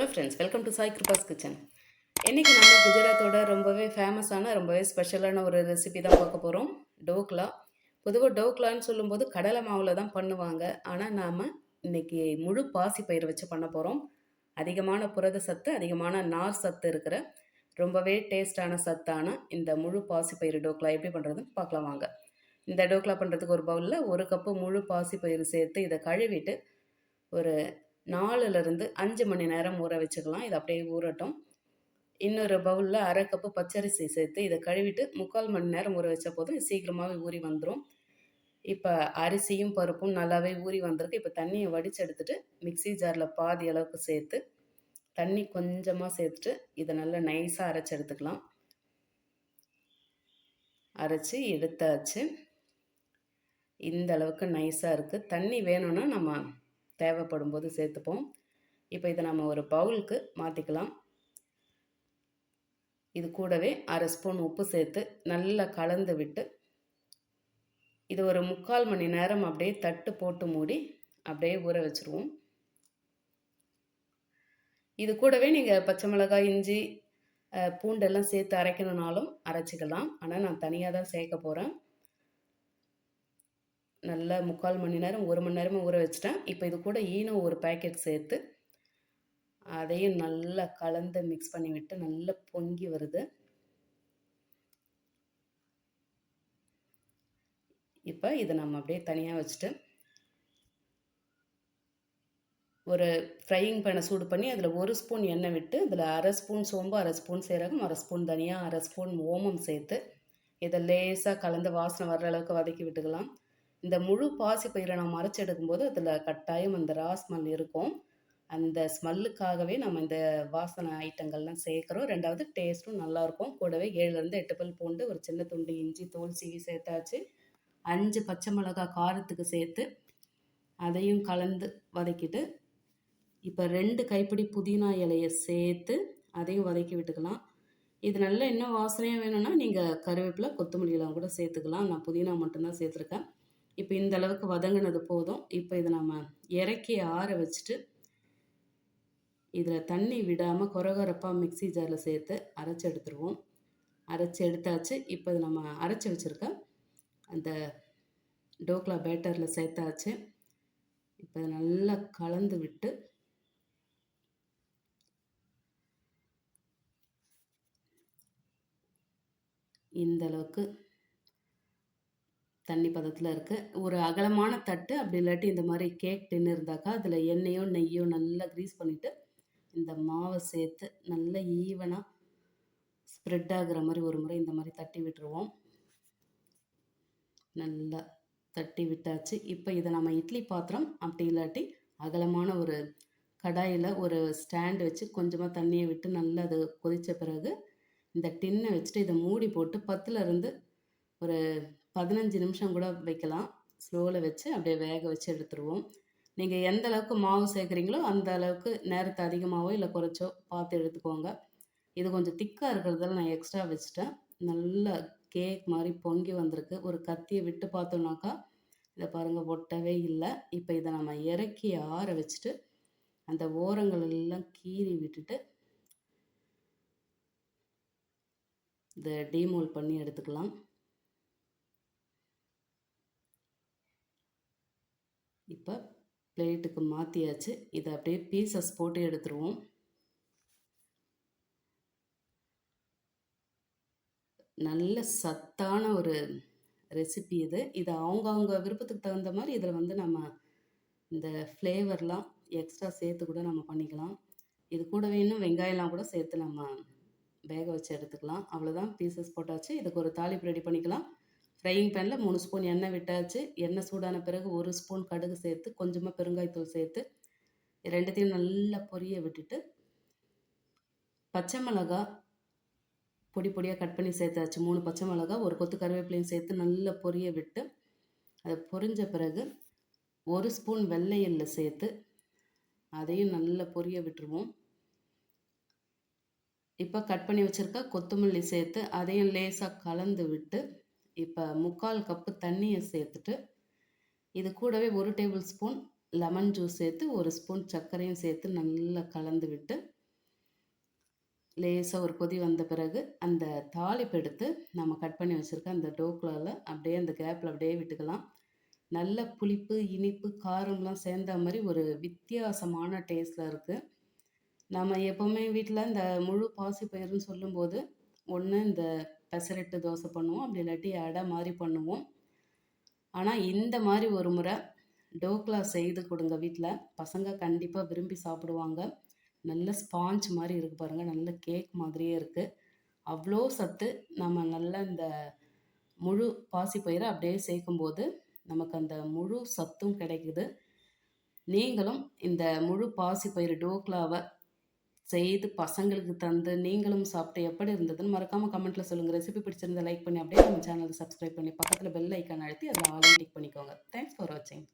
Hello friends welcome to Sai Kirupa's kitchen இன்றைக்கி நம்ம குஜராத்தோட ரொம்பவே ஃபேமஸான ரொம்பவே ஸ்பெஷலான ஒரு ரெசிபி தான் பார்க்க போகிறோம் டோக்லா. பொதுவாக டோக்லான்னு சொல்லும்போது கடலை மாவில் தான் பண்ணுவாங்க. ஆனால் நாம் இன்னைக்கு முழு பாசி பயிர் வச்சு பண்ண போகிறோம் அதிகமான புரத சத்து அதிகமான நார் சத்து இருக்கிற ரொம்பவே டேஸ்டான சத்தான இந்த முழு பாசி பயிர் டோக்லா எப்படி பண்ணுறதுன்னு பார்க்கலாம் வாங்க. இந்த டோக்லா பண்ணுறதுக்கு ஒரு பவுலில் ஒரு கப்பு முழு பாசி பயிர் சேர்த்து இதை கழுவிட்டு ஒரு நாலுலேருந்து அஞ்சு மணி நேரம் ஊற வச்சுக்கலாம். இது அப்படியே ஊறட்டும். இன்னொரு பவுலில் அரை கப்பு பச்சரிசி சேர்த்து இதை கழுவிட்டு முக்கால் மணி நேரம் ஊற வச்ச போதும். சீக்கிரமாகவே ஊறி வந்துடும் இப்போ அரிசியும் பருப்பும் நல்லாவே ஊறி வந்திருக்கு. இப்போ தண்ணியை வடித்து எடுத்துட்டு மிக்ஸி ஜாரில் பாதி அளவுக்கு சேர்த்து தண்ணி கொஞ்சமாக சேர்த்துட்டு இதை நல்லா நைஸாக அரைச்சி எடுத்துக்கலாம். அரைச்சி எடுத்தாச்சு. இந்த அளவுக்கு நைஸாக இருக்குது தண்ணி வேணும்னா நம்ம தேவைப்படும் போது சேர்த்துப்போம். இப்போ இதை நம்ம ஒரு பவுலுக்கு மாற்றிக்கலாம் இது கூடவே அரை ஸ்பூன் உப்பு சேர்த்து நல்லா கலந்து விட்டு இது ஒரு முக்கால் மணி நேரம் அப்படியே தட்டு போட்டு மூடி அப்படியே ஊற வச்சுருவோம். இது கூடவே நீங்கள் பச்சை மிளகாய் இஞ்சி பூண்டெல்லாம் சேர்த்து அரைக்கணுனாலும் அரைச்சிக்கலாம். ஆனால் நான் தனியாக தான் சேர்க்க போகிறேன் நல்லா முக்கால் மணி நேரம் ஒரு மணி நேரமும் ஊற வச்சிட்டேன். இப்போ இது கூட ஈனோ ஒரு பேக்கெட் சேர்த்து அதையும் நல்லா கலந்து மிக்ஸ் பண்ணி விட்டு நல்லா பொங்கி வருது. இப்போ இதை நம்ம அப்படியே தனியாக வச்சுட்டு ஒரு ஃப்ரையிங் பேனை சூடு பண்ணி அதில் ஒரு ஸ்பூன் எண்ணெய் விட்டு அதில் அரை ஸ்பூன் சோம்பு அரை ஸ்பூன் சீரகம் அரை ஸ்பூன் தனியாக அரை ஸ்பூன் ஓமம் சேர்த்து இதை லேசாக கலந்து வாசனை வர்ற அளவுக்கு வதக்கி விட்டுக்கலாம். இந்த முழு பாசி பயிரை நம்ம அரைச்சி எடுக்கும்போது அதில் கட்டாயம் அந்த ரா ஸ்மெல் இருக்கும். அந்த ஸ்மெல்லுக்காகவே நம்ம இந்த வாசனை ஐட்டங்கள்லாம் சேர்க்குறோம். ரெண்டாவது டேஸ்ட்டும் நல்லாயிருக்கும் கூடவே ஏழுலேருந்து எட்டு பல் பூண்டு ஒரு சின்ன துண்டு இஞ்சி தோல் சீவி சேர்த்தாச்சு. அஞ்சு பச்சை மிளகாய் காரத்துக்கு சேர்த்து அதையும் கலந்து வதக்கிட்டு இப்போ ரெண்டு கைப்பிடி புதினா இலையை சேர்த்து அதையும் வதக்கி விட்டுக்கலாம். இது நல்லா என்ன வாசனையாக வேணும்னா நீங்கள் கருவேப்பிலை கொத்தமல்லியெல்லாம் கூட சேர்த்துக்கலாம். நான் புதினா மட்டும்தான் சேர்த்துருக்கேன். இப்போ இந்த அளவுக்கு வதங்கினது போதும். இப்போ இதை நம்ம இறக்கி ஆற வச்சுட்டு இதில் தண்ணி விடாமல் கொரகொரப்பாக மிக்ஸி ஜாரில் சேர்த்து அரைச்சி எடுத்துருவோம். அரைச்சி எடுத்தாச்சு. இப்போ இது நம்ம அரைச்சி வச்சுருக்க அந்த டோக்லா பேட்டரில் சேர்த்தாச்சு. இப்போ நல்லா கலந்து விட்டு இந்த அளவுக்கு தண்ணி பதத்தில் இருக்குது ஒரு அகலமான தட்டு அப்படி இல்லாட்டி இந்த மாதிரி கேக் டின்னு இருந்தாக்கா அதில் எண்ணெயோ நெய்யோ நல்லா க்ரீஸ் பண்ணிவிட்டு இந்த மாவை சேர்த்து நல்லா ஈவனாக ஸ்ப்ரெட் ஆகுற மாதிரி ஒரு முறை இந்த மாதிரி தட்டி விட்டுருவோம். நல்லா தட்டி விட்டாச்சு. இப்போ இதை நம்ம இட்லி பாத்திரம் அப்படி இல்லாட்டி அகலமான ஒரு கடாயில் ஒரு ஸ்டாண்ட் வச்சு கொஞ்சமாக தண்ணியை விட்டு நல்லா அது கொதித்த பிறகு இந்த டின்னை வச்சுட்டு இதை மூடி போட்டு பத்துலேருந்து இருந்து ஒரு பதினஞ்சு நிமிஷம் கூட வைக்கலாம். ஸ்லோவில் வச்சு அப்படியே வேக வச்சு எடுத்துருவோம். நீங்கள் எந்த அளவுக்கு மாவு சேர்க்குறீங்களோ அந்த அளவுக்கு நேரத்தை அதிகமாகவோ இல்லை குறைச்சோ பார்த்து எடுத்துக்கோங்க. இது கொஞ்சம் திக்காக இருக்கிறதால நான் எக்ஸ்ட்ரா வச்சுட்டேன். நல்லா கேக் மாதிரி பொங்கி வந்திருக்கு. ஒரு கத்தியை விட்டு பார்த்தோம்னாக்கா இதை பாருங்கள் ஒட்டவே இல்லை. இப்போ இதை நம்ம இறக்கி ஆற வச்சுட்டு அந்த ஓரங்கள் எல்லாம் கீறி விட்டுட்டு இதை டீமோல் பண்ணி எடுத்துக்கலாம். இப்போ பிளேட்டுக்கு மாற்றியாச்சு இதை அப்படியே பீசஸ் போட்டு எடுத்துருவோம். நல்ல சத்தான ஒரு ரெசிபி இது. இது அவங்கவுங்க விருப்பத்துக்கு தகுந்த மாதிரி இதில் வந்து நம்ம இந்த ஃப்ளேவர்லாம் எக்ஸ்ட்ரா சேர்த்து கூட நம்ம பண்ணிக்கலாம். இது கூடவே இன்னும் வெங்காயம்லாம் கூட சேர்த்து நம்ம வேக வச்சு எடுத்துக்கலாம். அவ்வளோதான் பீசஸ் போட்டாச்சு. இதுக்கு ஒரு தாளிப்பு ரெடி பண்ணிக்கலாம். ஃப்ரையிங் பேனில் மூணு ஸ்பூன் எண்ணெய் விட்டாச்சு. எண்ணெய் சூடான பிறகு ஒரு ஸ்பூன் கடுகு சேர்த்து கொஞ்சமாக பெருங்காயத்தூள் சேர்த்து ரெண்டுத்தையும் நல்லா பொரிய விட்டுட்டு பச்சை மிளகா பொடி பொடியாக கட் பண்ணி சேர்த்தாச்சு. மூணு பச்சை மிளகா ஒரு கொத்து கருவேப்பிலையும் சேர்த்து நல்லா பொரிய விட்டு அதை பொரிஞ்ச பிறகு ஒரு ஸ்பூன் வெள்ளை எள்ளு சேர்த்து அதையும் நல்லா பொரிய விட்டுருவோம். இப்போ கட் பண்ணி வச்சுருக்க கொத்தமல்லி சேர்த்து அதையும் லேசாக கலந்து விட்டு இப்போ முக்கால் கப்பு தண்ணியை சேர்த்துட்டு இது கூடவே ஒரு டேபிள் ஸ்பூன் லெமன் ஜூஸ் சேர்த்து ஒரு ஸ்பூன் சர்க்கரையும் சேர்த்து நல்லா கலந்து விட்டு லேசாக ஒரு கொதி வந்த பிறகு அந்த தாளிப்பு எடுத்து நம்ம கட் பண்ணி வச்சுருக்க அந்த டோக்லாவில் அப்படியே அந்த கேப்பில் அப்படியே விட்டுக்கலாம். நல்ல புளிப்பு இனிப்பு காரம்லாம் சேர்ந்த மாதிரி ஒரு வித்தியாசமான டேஸ்டில் இருக்குது நம்ம எப்போவுமே வீட்டில் இந்த முழு பாசிப்பயிறுன்னு சொல்லும்போது ஒன்று இந்த பெசரட்டு தோசை பண்ணுவோம். அப்படி இல்லாட்டி அடை மாதிரி பண்ணுவோம். ஆனால் இந்த மாதிரி ஒரு முறை டோக்லா செய்து கொடுங்க வீட்டில் பசங்க கண்டிப்பாக விரும்பி சாப்பிடுவாங்க. நல்ல ஸ்பாஞ்ச் மாதிரி இருக்கு பாருங்கள் நல்ல கேக் மாதிரியே இருக்குது அவ்வளோ சத்து. நம்ம நல்ல இந்த முழு பாசிப்பயிரை அப்படியே சேர்க்கும்போது நமக்கு அந்த முழு சத்தும் கிடைக்குது. நீங்களும் இந்த முழு பாசிப்பயிறு டோக்லாவை செய்து பசங்களுக்கு தந்து நீங்களும் சாப்பிட்டு எப்படி இருந்ததுன்னு மறக்காமல் கமெண்ட்டில் சொல்லுங்கள் ரெசிபி பிடிச்சிருந்தா லைக் பண்ணி அப்படியே நம்ம சேனலை சப்ஸ்கிரைப் பண்ணி பக்கத்தில் பெல் ஐக்கான் அழுத்தி அதில் ஆல் கிளிக் பண்ணிக்கோங்க. தேங்க்ஸ் ஃபார் வாட்சிங்